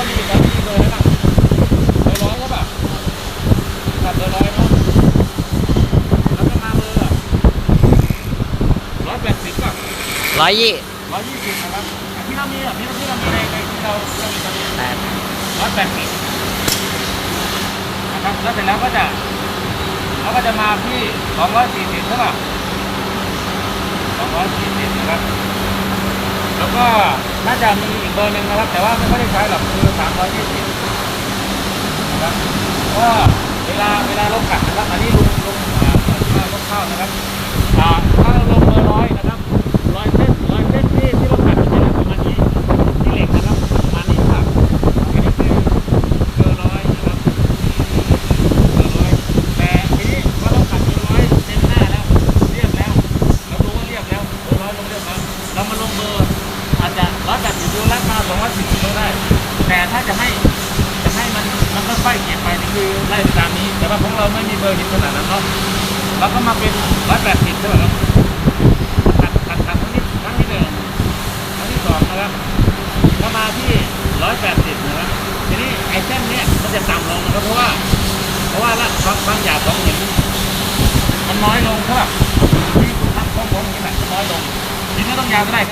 เรามีตอนนี้เล้วนะเบอร์ร้อยใช่ป่ะตัดเบอร์ร้อยเนาะแล้วก็มาเบอร์ร้อยแปดสิบป่ะร้อยยี่ร้อยยี่สิบนะครับอันที่เรามีอะที่เราที่เรามีในในที่เราเรามีตอนนี้แปดร้อยแปดสิบนะครับแล้วเสร็จแล้วก็จะเขาก็จะมาที่สองร้อยสี่สิบใช่ป่ะสองร้อยสี่สิบนะครับ แล้วก็น่าจะมีอีกเบอร์หนึ่งนะครับ แต่ว่าไม่ค่อยได้ใช้หรอกคือสามร้อยยี่สิบนะครับก็เวลาเวลาเราขัดนะครับอันนี้ลุงลุง สองร้อยสิบกิโลได้ แต่ถ้าจะให้จะให้มันมันก็ค่อยเก็บไปนี่คือไล่ตามนี้ แต่ว่าของเราไม่มีเบอร์ดิบขนาดนั้นเนาะเราก็มาเป็นร้อยแปดสิบใช่ไหมครับขัดขัดขัดครั้งที่ครั้งที่หนึ่งครั้งที่สองนะครับก็มาที่ร้อยแปดสิบนะครับทีนี้ไอเส้นเนี้ยมันจะต่ำลงนะครับเพราะว่า เพราะว่าละความความหยาบของหินมันน้อยลงใช่ป่ะที่ทำของผมนี่แหละมันน้อยลงหินก็ต้องยาวก็ได้ครับ